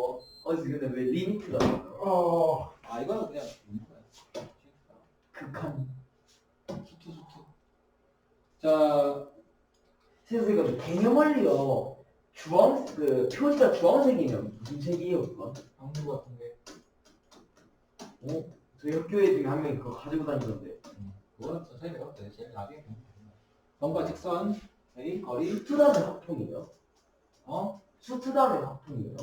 어, 어디 근데 왜 리미트가 나와요? 어. 아 이거는 그냥 극한. 수투 수투. 자 선생님 이거 개념 원리요. 주황 그 표지가 주황색이면 무슨 색이에요 그건? 방금 같은데 어? 저희 학교에 중에 한 명이 그거 가지고 다니던데. 그거는 선생님이 배울 때 제일 나중에 배우면 됩니다. 점과 직선 의 거리 수트단의 합통이에요? 어 수트단의 합통이에요?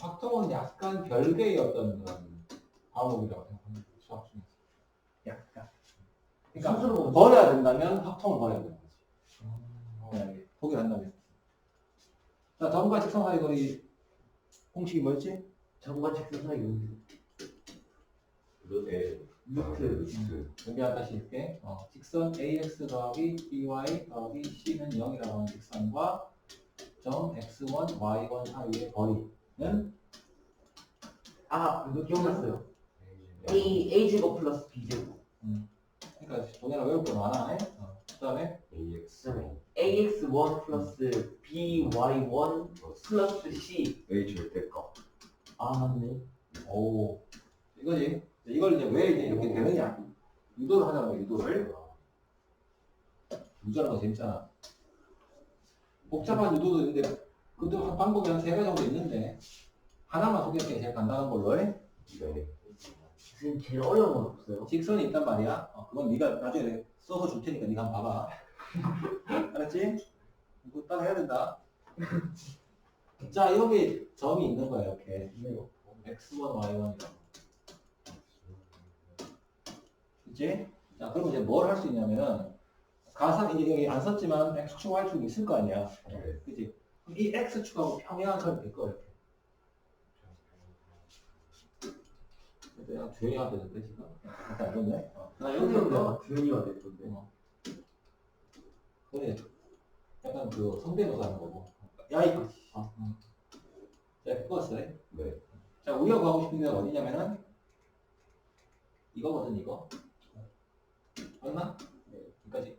확통은 약간 별개의 어떤 그런 과목이라고 생각합니다. 수학 중에서. 약간. 그러니까 스스로 버려야 된다면 확통을 버려야 되는 거지. 만약에 포기한다면. 자, 점과 직선 사이 거리 공식이 뭐였지? 정과 직선 사이 여기 네. 루트 루트. 준비한 다시 읽게. 어, 직선 ax 더하기 by 더하기 c는 0이라고 하는 직선과 점 x1, y1 사이의 거리는 아 이거 기억났어요. A A 제곱 플러스 B 제곱. 그러니까 동해랑 외울 거 많아. 어, 그 다음에 AX. AX1 플러스 BY1 플러스 C. A 절대 값. 아 맞네. 오 이거지. 이걸 이제 왜 이제 이렇게 되느냐? 유도를 하자고 유도를. 유도라는 거 재밌잖아. 복잡한 유도도 있는데 그것도 한 방법이 한 세 가지 정도 있는데 하나만 소개할게 제일 간단한 걸로 해. 네. 선생님 제일 어려운 건 없어요. 직선이 있단 말이야. 어, 그건 네가 나중에 써서 줄 테니까 네가 한번 봐봐. 알았지? 이거 따라 해야 된다. 자 여기 점이 있는 거야 이렇게. x1, y1이라고. 그치? 자, 그럼 이제 뭘 할 수 있냐면은, 가상, 이제 여기 안 썼지만, X축, Y축 있을 거 아니야. 네. 그치? 이 X축하고 평행한 점이 될이 조용히 하면 되는데, 지금. 약간 안 좋네. 어. 나 여기 선생님 있는 내가 주연이가 됐던데. 그래. 약간 그 성대모사 하는 거고. 야, 이거. 어, 어. 자, 그거였어. 네. 자, 우리가 가고 싶은 데가 어디냐면은, 이거거든, 이거. 맞나? 네. 여기까지.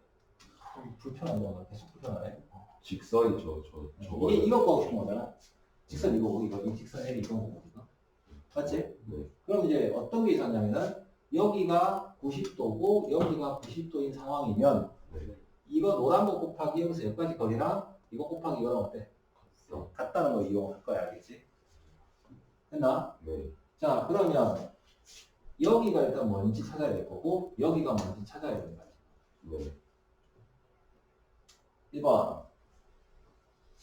좀 불편한 거 계속 불편하네. 직선이 저, 저, 저거. 이게 이거 가고 싶은 거잖아. 직선 이거고, 이거, 이 직선 L 이거 이거. 맞지? 네. 그럼 이제 어떤 게 있었냐면은, 여기가 90도고, 여기가 90도인 상황이면, 네. 이거 노란 거 곱하기 여기서 여기까지 거리랑, 이거 곱하기 이거랑 어때? 어. 같다는 거 이용할 거야, 알겠지? 됐나? 네. 자, 그러면, 여기가 일단 뭔지 찾아야 될 거고, 여기가 뭔지 찾아야 되는 거야. 네. 1번.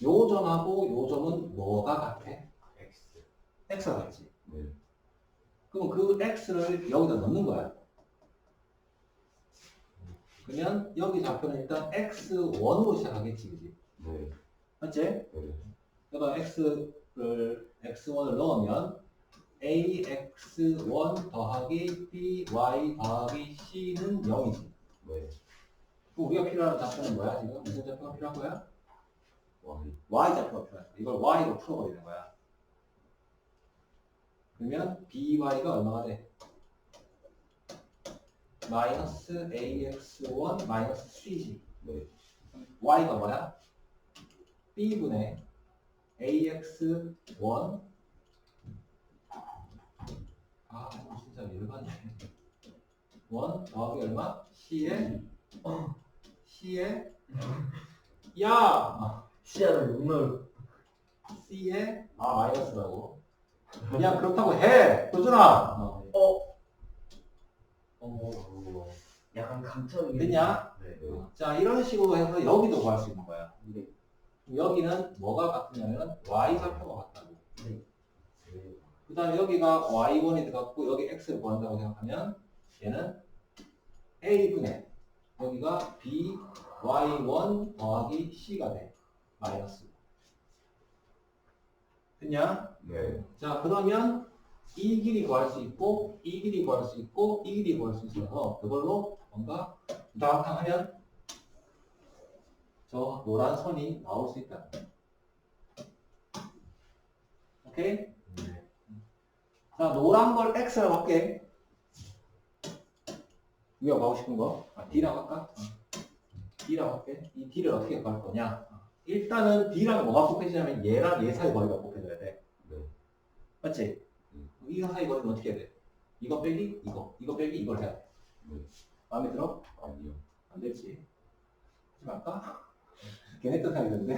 요 점하고 요 점은 뭐가 같아? X. x가 같지. 네. 그럼 그 x를 여기다 넣는 거야. 그러면 여기 좌표는 일단 x1으로 시작하겠지, 그지? 네. 맞지? 네. 여기다 x를 x1을 넣으면 ax1 더하기 by 더하기 c는 0이지. 네. 그럼 우리가 필요한 좌표는 뭐야, 지금? 무슨 좌표가 필요한 거야? Y. y 좌표가 필요한 거야. 이걸 y로 풀어버리는 거야. 그러면 by가 얼마가 돼? 마이너스 ax1 마이너스 c지. 네. y가 뭐야? b분의 ax1 아 이거 진짜 열받네 1 더하기 얼마? c에 c에 야! 아, 시야를 용을 c에 아 마이너스라고 그냥 그렇다고 해 도준아 어. 어 어. 약간 감정이 됐냐? 네. 네. 자 이런 식으로 해서 여기도 구할 수 있는 거야 네. 여기는 뭐가 같으냐면 y 좌표가 같다고 네. 그 다음에 여기가 y1이 들어갔고 여기 x를 구한다고 생각하면 얘는 a분의 여기가 b y1 더하기 c가 돼 마이너스 됐냐? 네. 자 그러면 이 길이 구할 수 있고 이 길이 구할 수 있고 이 길이 구할 수 있어서 그걸로 뭔가 우당탕 하면 저 노란 선이 나올 수 있다 오케이? 네. 자 노란 걸 x라고 할게 우리가 가고 싶은 거 아, d라고 할까? 어. d라고 할게 이 d를 어떻게 구할 거냐 어. 일단은 d랑 뭐가 곱해지냐면 얘랑 얘 사이 거리가 곱해져야 돼 네. 맞지? 음. 이 사이 거리는 어떻게 해야 돼? 이거 빼기 이거 이거 빼기 이걸 해야 돼 네. 마음에 들어? 아니요. 안 될지 하지 말까? 걔네 뜻하게 되는데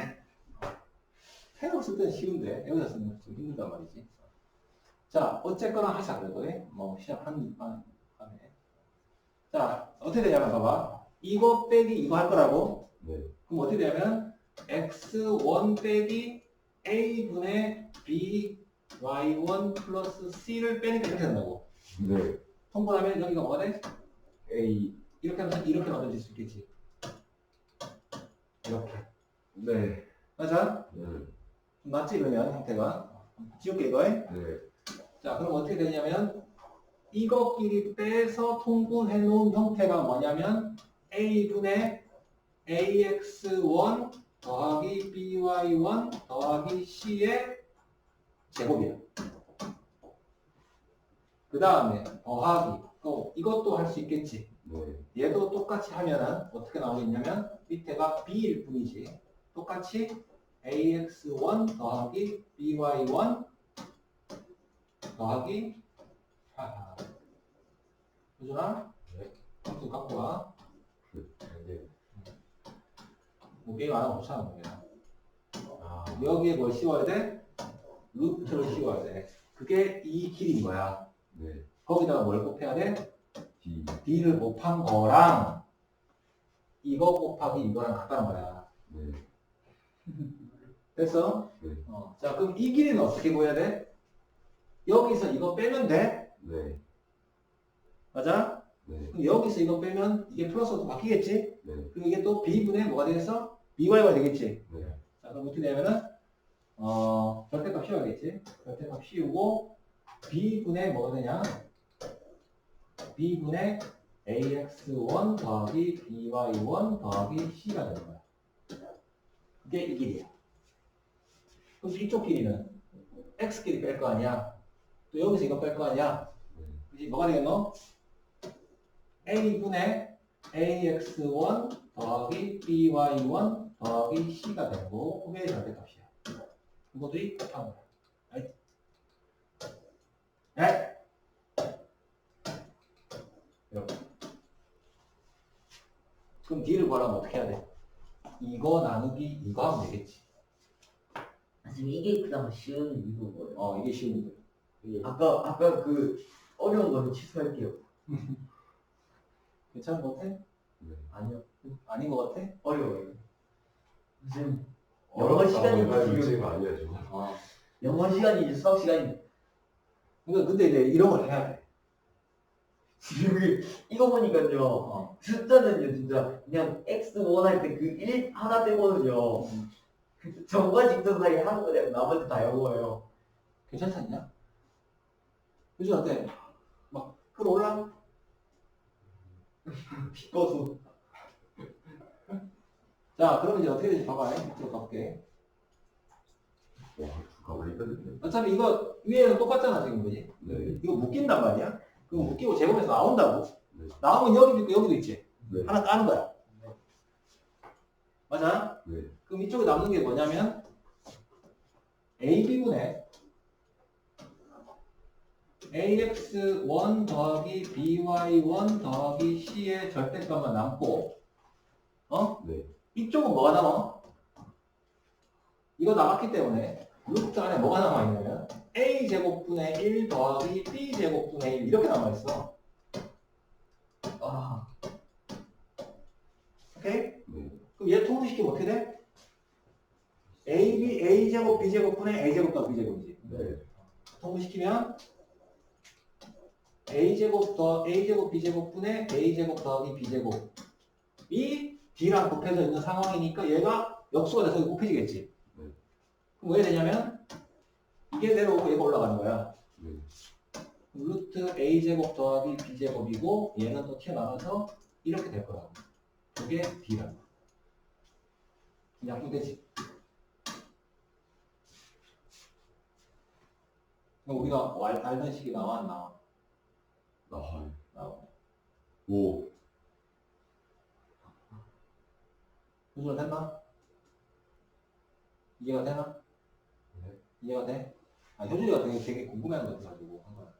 해놓쓸 때는 쉬운데 여기서 쓰면 좀 힘들단 말이지 자 어쨌거나 하자 그래도 예? 뭐 시작한 한 안에 자 어떻게 되냐면 봐봐 이거 빼기 이거 할 거라고 네. 그럼 어떻게 되냐면 x1 빼기 a분의 b y1 플러스 c를 빼니까 이렇게 된다고 네. 통분하면 여기가 뭐가 돼? A. 이렇게 하면 이렇게 만들어질 수 있겠지 이렇게 네. 맞아? 네. 좀 낫지 그러면 형태가 지울게 이거 네. 자 그럼 어떻게 되냐면 이것끼리 빼서 통분해 놓은 형태가 뭐냐면 a분의 ax1 더하기 by1 더하기 c의 제곱이야 그 다음에 더하기 또 이것도 할 수 있겠지 네. 얘도 똑같이 하면은 어떻게 나오겠냐면 밑에가 b일 뿐이지 똑같이 ax1 더하기 by1 더하기 하하 효준아 네. 박수 갖고 와 네. 뭐 게임 안 하고 못하는 거야 아. 여기에 뭘 씌워야 돼? 루트를 씌워야 돼 그게 이 길인 거야 네. 거기다가 뭘 곱해야 돼? D. b를 곱한 거랑 이거 곱하기 이거랑 같다는 거야 네. 됐어? 네. 어. 자, 그럼 이 길이는 어떻게 보여야 돼? 여기서 이거 빼면 돼? 네. 맞아? 네. 그럼 여기서 이거 빼면 이게 플러스로 바뀌겠지? 네. 그리고 이게 또 b분의 뭐가 되겠어? By가 되겠지? 네. 자, 그럼 어떻게 되냐면은, 어, 절대값 씌워야겠지? 절대값 씌우고, b분의 뭐가 되냐? b분의 ax1 더하기 by1 더하기 c가 되는 거야. 그게 이 길이야. 그럼 이쪽 길이는 x끼리 뺄거 아니야? 또 여기서 이거 뺄 거 아니야? 네. 그지 뭐가 되겠노? a분의 ax1 더하기 by1 더하기 c가 되고 그게 절대값이야. 이것들이 곱한 거야. 알지? 네? 이렇게. 그럼 d를 구하려면 어떻게 해야 돼? 이거 나누기 이거 하면 되겠지. 지금 이게 그나마 쉬운 이유가 뭐예요? 어 이게 쉬운 거야. 이게 아까 아까 그 어려운 거는 취소할게요. 괜찮은 거 같아? 네. 아니요 아닌 거 같아? 어려워요. 지금 영어 시간이 내가 지금- 지금 아니야 지금. 어. 영어 시간이 수학 시간이 그러니까 근데 이제 이런 걸 해야 돼. 지금 이거 보니까요. 어. 숫자는요 진짜 그냥 x1 할때 그 1 하나 빼고는요 음. 정과 직선 사이 하는 거 되고 나머지 다 영어예요. 괜찮잖냐? 요즘 어때? 막 끌어올라? 비꺼수. 자, 그러면 이제 어떻게 되지? 봐봐. 밑으로 가볼게. 어차피 이거 위에는 똑같잖아, 지금 그지? 네. 이거 묶인단 말이야? 그럼 묶이고 제곱에서 나온다고? 네. 나오면 여기도 있고 여기도 있지? 네. 하나 까는 거야. 맞아? 네. 그럼 이쪽에 남는 게 뭐냐면 AB분의 AX1 더하기 BY1 더하기 C의 절대값만 남고 어? 네. 이쪽은 뭐가 남아? 이거 남았기 때문에 루트 안에 뭐가 남아있냐면 A제곱분의 1 더하기 B제곱분의 1 이렇게 남아있어 아 오케이? 네. 그럼 얘 통분시키면 어떻게 돼? AB, A제곱, B제곱분의 A제곱 더 B제곱이지 네. 통분시키면 A제곱 더 A제곱 B제곱분의 A제곱 더하기 B제곱이 D랑 곱해져 있는 상황이니까 얘가 역수가 돼서 곱해지겠지 네. 그럼 왜 되냐면 이게 내려오고 얘가 올라가는 거야 네. 루트 A제곱 더하기 B제곱이고 얘는 또 튀어나와서 이렇게 될 거라고 그게 거야 약분되지 그럼 우리가 알, 알던 식이 나와 안 나와? 나와요. 나와 오. 구조가 됐나? 이해가 되나? 네. 이해가 돼? 아, 효준이가 되게, 되게 궁금해하는 것 같아가지고 한 거야.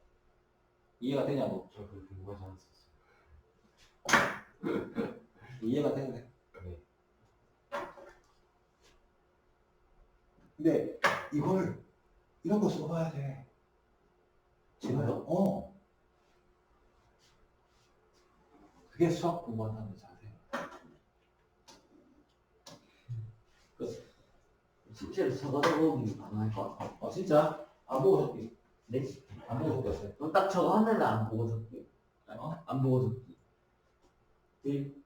이해가 되냐고. 저 그렇게 궁금하지 않았었어요. 이해가 되는데. 네. 근데 이걸 이런 거 써봐야 돼. 제가요? 어. 그게 수학 공부한다는 자 세. 실제로 저거 보기 가능할 것 같아요. 어 진짜? 안 보고 적기. 네? 안 보고 적겠어요. 그럼 딱 저거 하나는 안 보고 적기. 어? 안 보고 적기. 일.